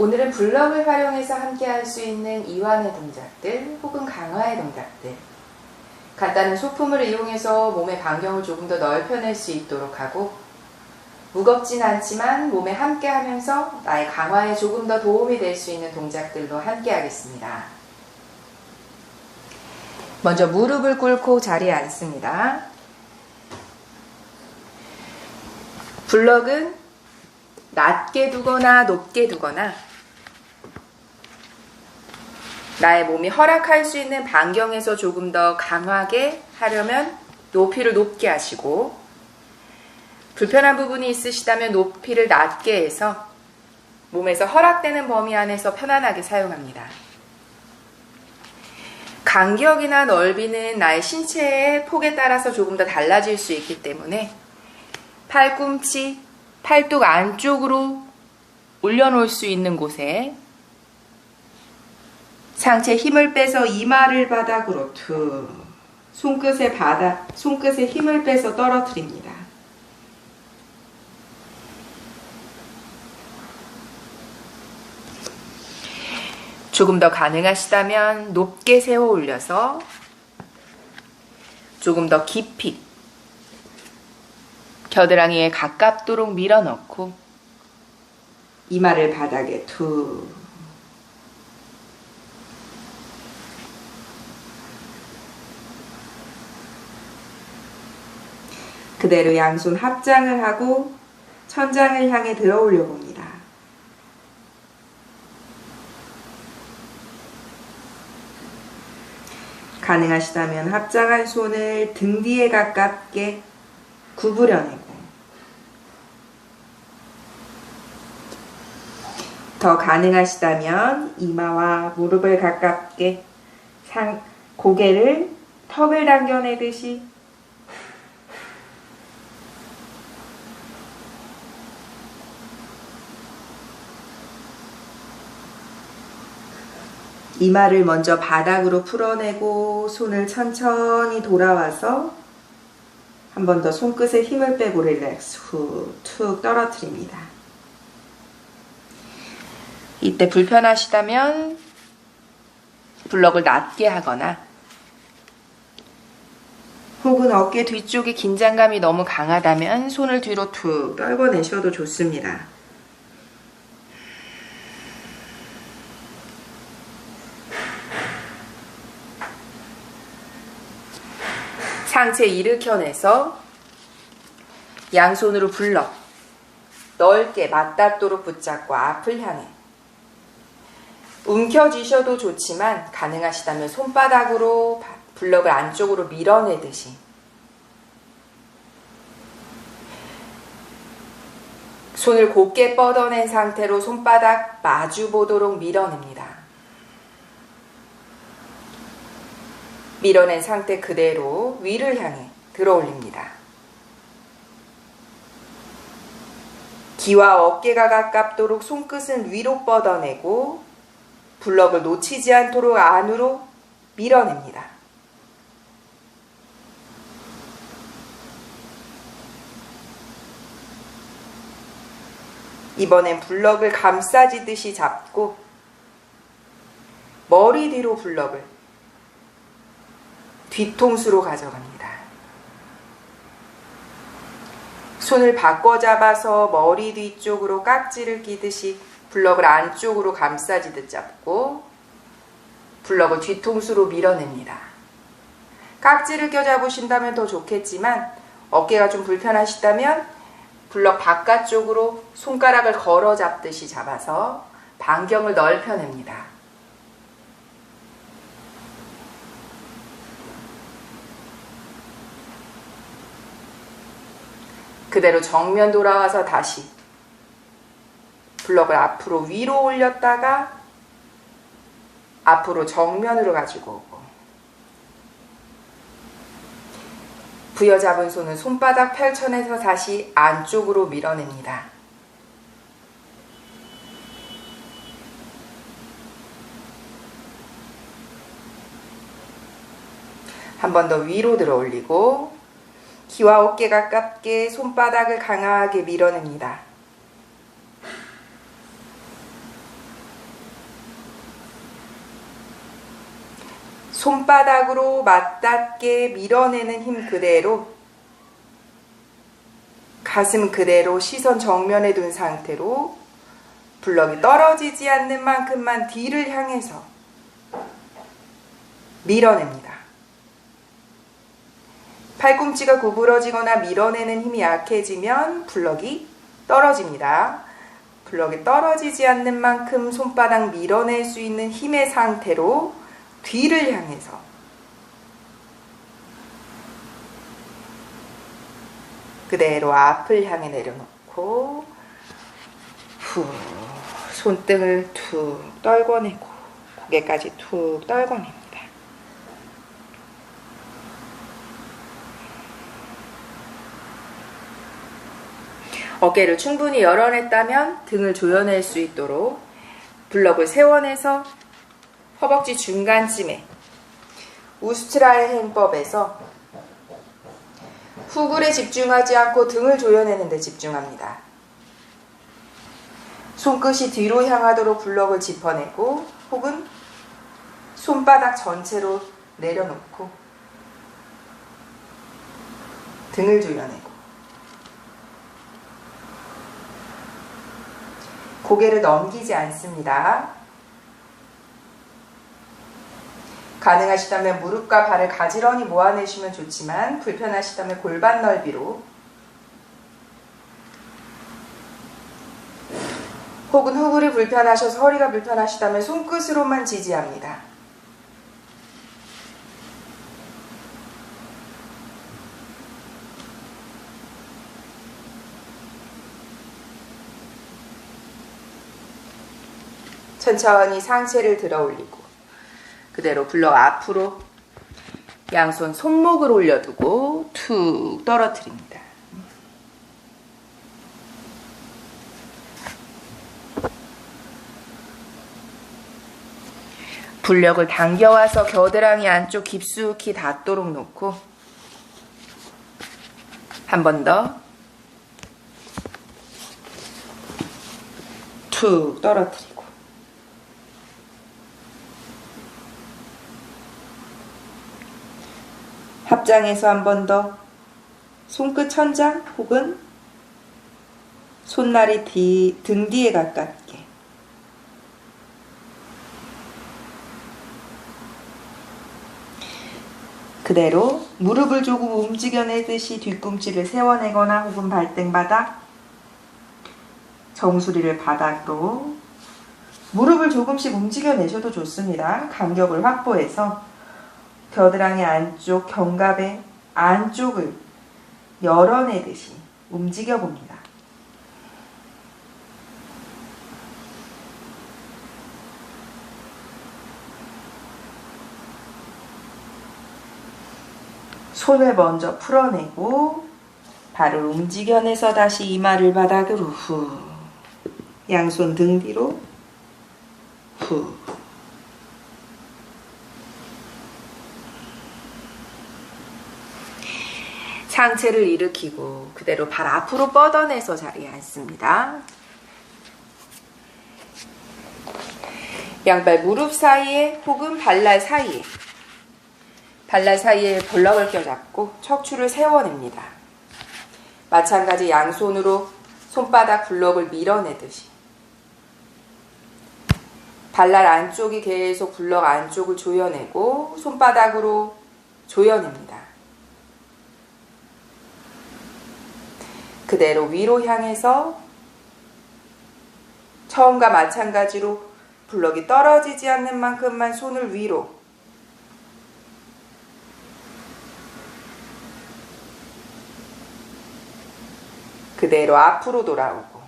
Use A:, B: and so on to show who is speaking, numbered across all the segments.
A: 오늘은 블럭을 활용해서 함께 할 수 있는 이완의 동작들 혹은 강화의 동작들. 간단한 소품을 이용해서 몸의 반경을 조금 더 넓혀낼 수 있도록 하고 무겁진 않지만 몸에 함께 하면서 나의 강화에 조금 더 도움이 될 수 있는 동작들로 함께 하겠습니다. 먼저 무릎을 꿇고 자리에 앉습니다. 블럭은 낮게 두거나 높게 두거나 나의 몸이 허락할 수 있는 반경에서 조금 더 강하게 하려면 높이를 높게 하시고 불편한 부분이 있으시다면 높이를 낮게 해서 몸에서 허락되는 범위 안에서 편안하게 사용합니다. 간격이나 넓이는 나의 신체의 폭에 따라서 조금 더 달라질 수 있기 때문에 팔꿈치, 팔뚝 안쪽으로 올려놓을 수 있는 곳에 상체 힘을 빼서 이마를 바닥으로 툭 손끝에 바닥 손끝에 힘을 빼서 떨어뜨립니다. 조금 더 가능하시다면 높게 세워 올려서 조금 더 깊이 겨드랑이에 가깝도록 밀어 넣고 이마를 바닥에 툭 그대로 양손 합장을 하고 천장을 향해 들어 올려 봅니다. 가능하시다면 합장한 손을 등 뒤에 가깝게 구부려내고 더 가능하시다면 이마와 무릎을 가깝게 상, 고개를 턱을 당겨내듯이 이마를 먼저 바닥으로 풀어내고 손을 천천히 돌아와서 한 번 더 손끝에 힘을 빼고 릴렉스 후 툭 떨어뜨립니다. 이때 불편하시다면 블럭을 낮게 하거나 혹은 어깨 뒤쪽에 긴장감이 너무 강하다면 손을 뒤로 툭 떨궈내셔도 좋습니다. 상체 일으켜내서 양손으로 블럭 넓게 맞닿도록 붙잡고 앞을 향해 움켜쥐셔도 좋지만 가능하시다면 손바닥으로 블럭을 안쪽으로 밀어내듯이 손을 곧게 뻗어낸 상태로 손바닥 마주 보도록 밀어냅니다. 밀어낸 상태 그대로 위를 향해 들어 올립니다. 귀와 어깨가 가깝도록 손끝은 위로 뻗어내고 블럭을 놓치지 않도록 안으로 밀어냅니다. 이번엔 블럭을 감싸지듯이 잡고 머리 뒤로 블럭을 뒤통수로 가져갑니다. 손을 바꿔 잡아서 머리 뒤쪽으로 깍지를 끼듯이 블럭을 안쪽으로 감싸지듯 잡고 블럭을 뒤통수로 밀어냅니다. 깍지를 껴잡으신다면 더 좋겠지만 어깨가 좀 불편하시다면 블럭 바깥쪽으로 손가락을 걸어 잡듯이 잡아서 반경을 넓혀냅니다. 그대로 정면 돌아와서 다시 블럭을 앞으로 위로 올렸다가 앞으로 정면으로 가지고 오고 부여잡은 손은 손바닥 펼쳐내서 다시 안쪽으로 밀어냅니다. 한 번 더 위로 들어 올리고 귀와 어깨 가깝게 손바닥을 강하게 밀어냅니다. 손바닥으로 맞닿게 밀어내는 힘 그대로 가슴 그대로 시선 정면에 둔 상태로 블럭이 떨어지지 않는 만큼만 뒤를 향해서 밀어냅니다. 팔꿈치가 구부러지거나 밀어내는 힘이 약해지면 블럭이 떨어집니다. 블럭이 떨어지지 않는 만큼 손바닥 밀어낼 수 있는 힘의 상태로 뒤를 향해서 그대로 앞을 향해 내려놓고 후 손등을 툭 떨궈내고 고개까지 툭 떨궈냅니다. 어깨를 충분히 열어냈다면 등을 조여낼 수 있도록 블럭을 세워내서 허벅지 중간쯤에 우스트라의 행법에서 후굴에 집중하지 않고 등을 조여내는 데 집중합니다. 손끝이 뒤로 향하도록 블럭을 짚어내고 혹은 손바닥 전체로 내려놓고 등을 조여내고 고개를 넘기지 않습니다. 가능하시다면 무릎과 발을 가지런히 모아내시면 좋지만 불편하시다면 골반 넓이로 혹은 후굴이 불편하셔서 허리가 불편하시다면 손끝으로만 지지합니다. 천천히 상체를 들어 올리고 그대로 블럭 앞으로 양손 손목을 올려두고 툭 떨어뜨립니다. 블럭을 당겨와서 겨드랑이 안쪽 깊숙이 닿도록 놓고 한 번 더 툭 떨어뜨리고 합장해서 한 번 더. 손끝 천장 혹은 손날이 뒤, 등 뒤에 가깝게. 그대로 무릎을 조금 움직여내듯이 뒤꿈치를 세워내거나 혹은 발등바닥 정수리를 바닥으로 무릎을 조금씩 움직여내셔도 좋습니다. 간격을 확보해서 겨드랑이 안쪽 견갑의 안쪽을 열어내듯이 움직여 봅니다. 손을 먼저 풀어내고 발을 움직여내서 다시 이마를 바닥으로 후 양손 등 뒤로 후 상체를 일으키고 그대로 발 앞으로 뻗어내서 자리에 앉습니다. 양발 무릎 사이에 혹은 발날 사이에 발날 사이에 볼럭을 껴잡고 척추를 세워냅니다. 마찬가지 양손으로 손바닥 블럭을 밀어내듯이 발날 안쪽이 계속 블럭 안쪽을 조여내고 손바닥으로 조여냅니다. 그대로 위로 향해서 처음과 마찬가지로 블럭이 떨어지지 않는 만큼만 손을 위로 그대로 앞으로 돌아오고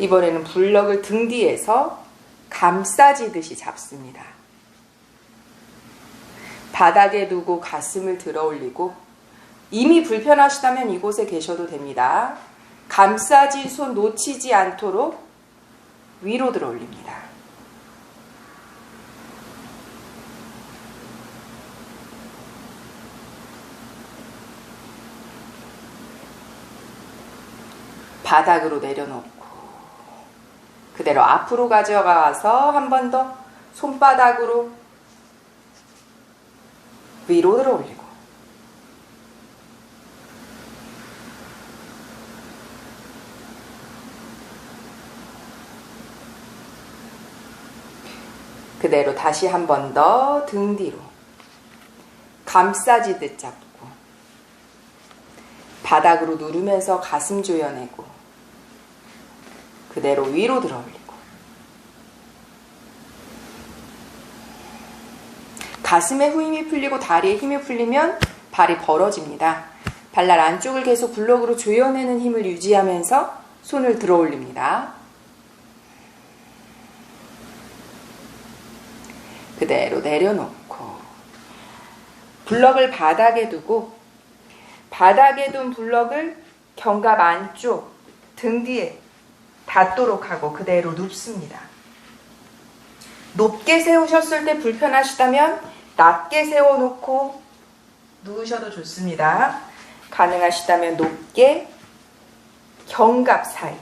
A: 이번에는 블럭을 등 뒤에서 감싸지듯이 잡습니다. 바닥에 두고 가슴을 들어 올리고 이미 불편하시다면 이곳에 계셔도 됩니다. 감싸진 손 놓치지 않도록 위로 들어 올립니다. 바닥으로 내려놓고 그대로 앞으로 가져가서 한 번 더 손바닥으로 위로 들어 올리고 그대로 다시 한 번 더 등 뒤로 감싸지듯 잡고 바닥으로 누르면서 가슴 조여내고 그대로 위로 들어 올리고 가슴에 힘이 풀리고 다리에 힘이 풀리면 발이 벌어집니다. 발날 안쪽을 계속 블록으로 조여내는 힘을 유지하면서 손을 들어 올립니다. 그대로 내려놓고 블럭을 바닥에 두고 바닥에 둔 블럭을 견갑 안쪽 등 뒤에 닿도록 하고 그대로 눕습니다. 높게 세우셨을 때 불편하시다면 낮게 세워놓고 누우셔도 좋습니다. 가능하시다면 높게 견갑 사이,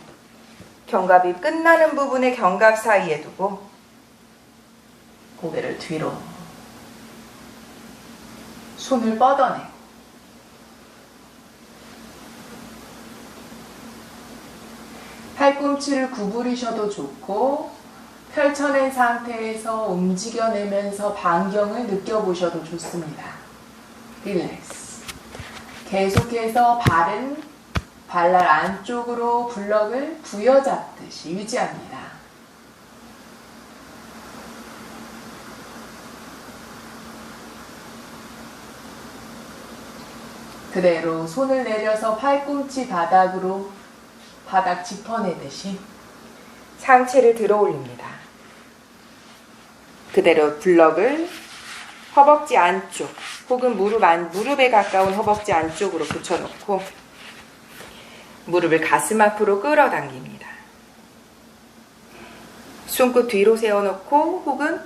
A: 견갑이 끝나는 부분에 견갑 사이에 두고 고개를 뒤로 손을 뻗어내고 팔꿈치를 구부리셔도 좋고 펼쳐낸 상태에서 움직여내면서 반경을 느껴보셔도 좋습니다. 릴렉스. 계속해서 발은 발날 안쪽으로 블럭을 부여잡듯이 유지합니다. 그대로 손을 내려서 팔꿈치 바닥으로 바닥 짚어내듯이 상체를 들어 올립니다. 그대로 블럭을 허벅지 안쪽 혹은 무릎 안, 무릎에 가까운 허벅지 안쪽으로 붙여놓고 무릎을 가슴 앞으로 끌어당깁니다. 손끝 뒤로 세워놓고 혹은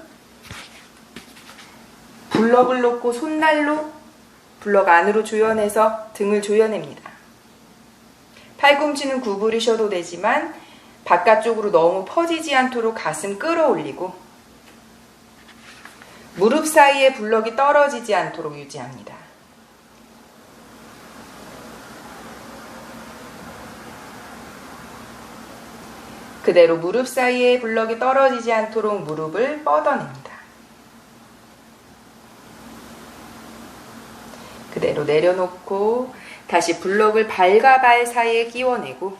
A: 블럭을 놓고 손날로 블럭 안으로 조여내서 등을 조여냅니다. 팔꿈치는 구부리셔도 되지만 바깥쪽으로 너무 퍼지지 않도록 가슴 끌어올리고 무릎 사이에 블럭이 떨어지지 않도록 유지합니다. 그대로 무릎 사이에 블럭이 떨어지지 않도록 무릎을 뻗어냅니다. 그대로 내려놓고 다시 블럭을 발과 발 사이에 끼워내고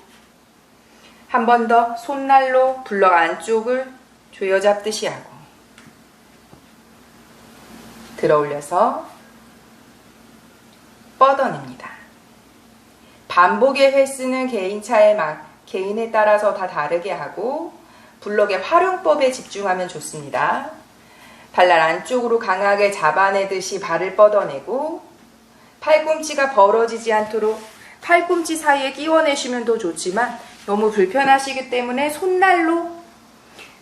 A: 한 번 더 손날로 블럭 안쪽을 조여잡듯이 하고 들어 올려서 뻗어냅니다. 반복의 횟수는 개인차에 막 개인에 따라서 다 다르게 하고 블럭의 활용법에 집중하면 좋습니다. 발날 안쪽으로 강하게 잡아내듯이 발을 뻗어내고 팔꿈치가 벌어지지 않도록 팔꿈치 사이에 끼워내시면 더 좋지만 너무 불편하시기 때문에 손날로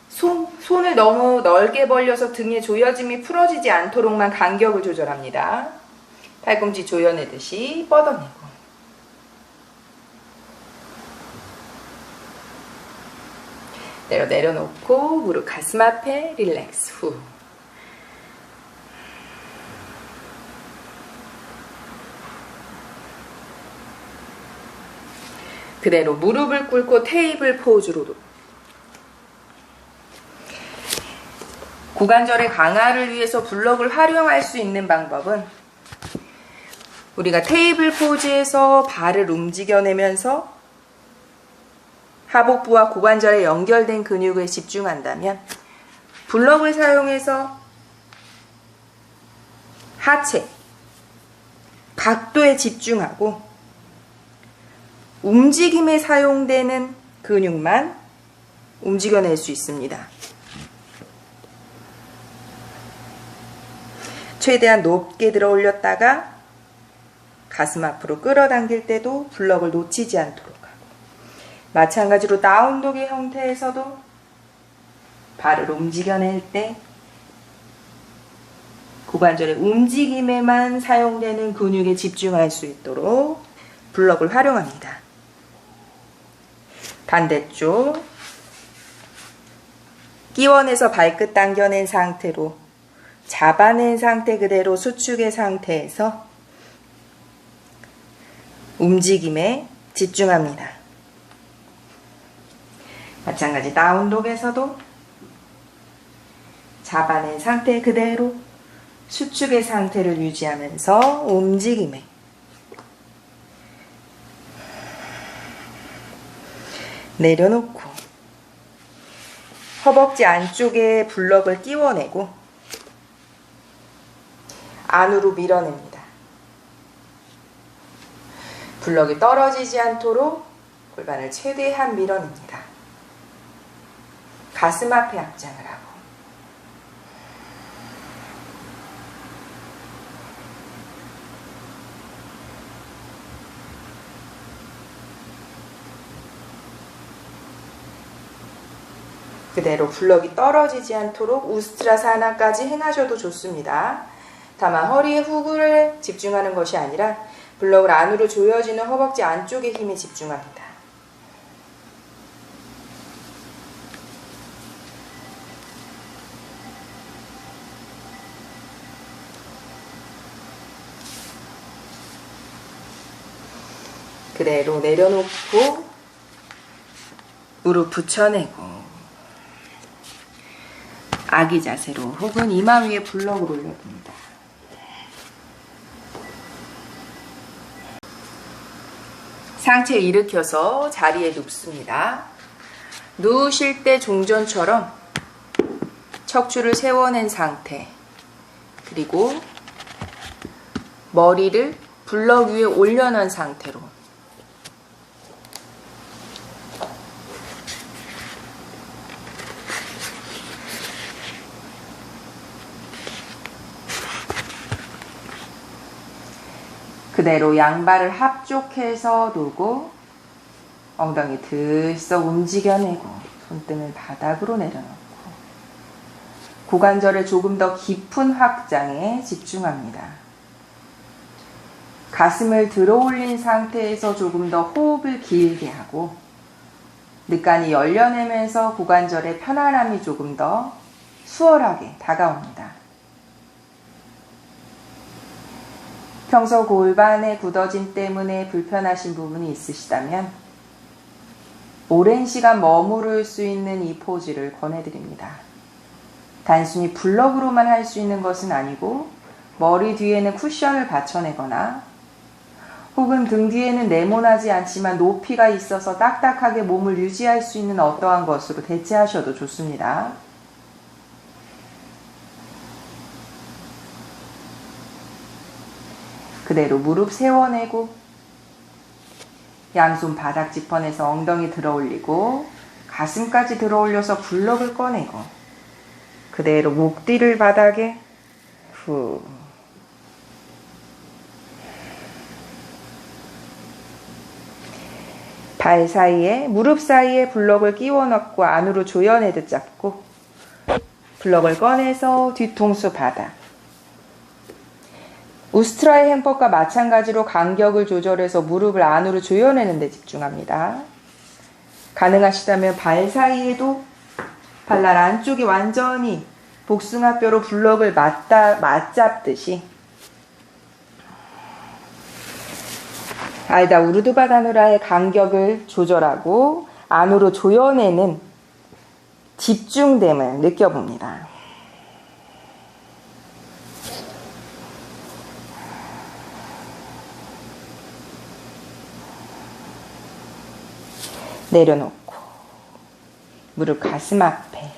A: 손, 손을 너무 넓게 벌려서 등의 조여짐이 풀어지지 않도록만 간격을 조절합니다. 팔꿈치 조여내듯이 뻗어내고 내려 내려놓고 무릎 가슴 앞에 릴렉스 후 그대로 무릎을 꿇고 테이블 포즈로 고관절의 강화를 위해서 블럭을 활용할 수 있는 방법은 우리가 테이블 포즈에서 발을 움직여내면서 하복부와 고관절에 연결된 근육에 집중한다면 블럭을 사용해서 하체, 각도에 집중하고 움직임에 사용되는 근육만 움직여낼 수 있습니다. 최대한 높게 들어 올렸다가 가슴 앞으로 끌어당길 때도 블럭을 놓치지 않도록 하고 마찬가지로 다운독의 형태에서도 발을 움직여낼 때 고관절의 움직임에만 사용되는 근육에 집중할 수 있도록 블럭을 활용합니다. 반대쪽 끼워내서 발끝 당겨낸 상태로 잡아낸 상태 그대로 수축의 상태에서 움직임에 집중합니다. 마찬가지 다운독에서도 잡아낸 상태 그대로 수축의 상태를 유지하면서 움직임에 내려놓고 허벅지 안쪽에 블럭을 끼워내고 안으로 밀어냅니다. 블럭이 떨어지지 않도록 골반을 최대한 밀어냅니다. 가슴 앞에 앞장을 하고 그대로 블럭이 떨어지지 않도록 우스트라사나까지 행하셔도 좋습니다. 다만 허리의 후구를 집중하는 것이 아니라 블럭을 안으로 조여지는 허벅지 안쪽의 힘에 집중합니다. 그대로 내려놓고 무릎 붙여내고 아기 자세로 혹은 이마 위에 블럭을 올려봅니다. 상체 일으켜서 자리에 눕습니다. 누우실 때 종전처럼 척추를 세워낸 상태 그리고 머리를 블럭 위에 올려놓은 상태로 그대로 양발을 합족해서 두고 엉덩이 들썩 움직여내고 손등을 바닥으로 내려놓고 고관절을 조금 더 깊은 확장에 집중합니다. 가슴을 들어 올린 상태에서 조금 더 호흡을 길게 하고 늑간이 열려내면서 고관절의 편안함이 조금 더 수월하게 다가옵니다. 평소 골반의 굳어짐 때문에 불편하신 부분이 있으시다면 오랜 시간 머무를 수 있는 이 포즈를 권해드립니다. 단순히 블럭으로만 할 수 있는 것은 아니고 머리 뒤에는 쿠션을 받쳐내거나 혹은 등 뒤에는 네모나지 않지만 높이가 있어서 딱딱하게 몸을 유지할 수 있는 어떠한 것으로 대체하셔도 좋습니다. 그대로 무릎 세워내고 양손 바닥 짚어내서 엉덩이 들어 올리고 가슴까지 들어 올려서 블럭을 꺼내고 그대로 목 뒤를 바닥에 후. 발 사이에 무릎 사이에 블럭을 끼워 넣고 안으로 조여내듯 잡고 블럭을 꺼내서 뒤통수 바닥 우스트라의 햄퍼과 마찬가지로 간격을 조절해서 무릎을 안으로 조여내는 데 집중합니다. 가능하시다면 발 사이에도 발날 안쪽이 완전히 복숭아뼈로 블럭을 맞다, 맞잡듯이 아이다 우르드바다누라의 간격을 조절하고 안으로 조여내는 집중됨을 느껴봅니다. 내려놓고 무릎 가슴 앞에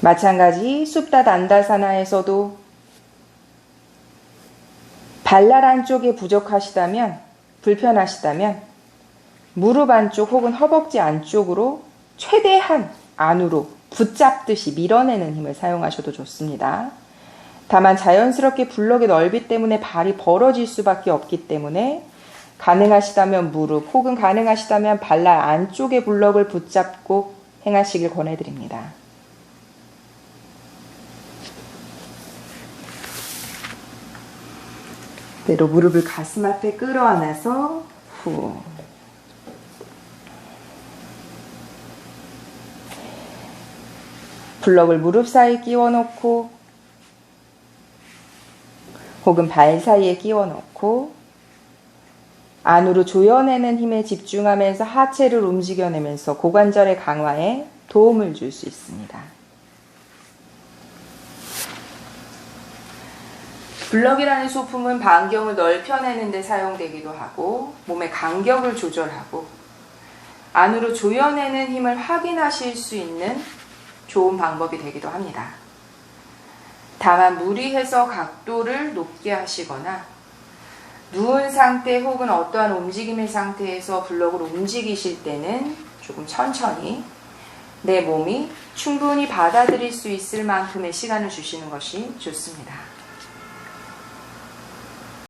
A: 마찬가지 숲다 단다사나에서도 발날 안쪽에 부족하시다면 불편하시다면 무릎 안쪽 혹은 허벅지 안쪽으로 최대한 안으로 붙잡듯이 밀어내는 힘을 사용하셔도 좋습니다. 다만 자연스럽게 블럭의 넓이 때문에 발이 벌어질 수밖에 없기 때문에 가능하시다면 무릎 혹은 가능하시다면 발날 안쪽에 블럭을 붙잡고 행하시길 권해드립니다. 대로 무릎을 가슴 앞에 끌어안아서 후 블럭을 무릎 사이에 끼워 넣고 혹은 발 사이에 끼워 넣고 안으로 조여내는 힘에 집중하면서 하체를 움직여내면서 고관절의 강화에 도움을 줄 수 있습니다. 블럭이라는 소품은 반경을 넓혀내는 데 사용되기도 하고 몸의 간격을 조절하고 안으로 조여내는 힘을 확인하실 수 있는 좋은 방법이 되기도 합니다. 다만 무리해서 각도를 높게 하시거나 누운 상태 혹은 어떠한 움직임의 상태에서 블럭을 움직이실 때는 조금 천천히 내 몸이 충분히 받아들일 수 있을 만큼의 시간을 주시는 것이 좋습니다.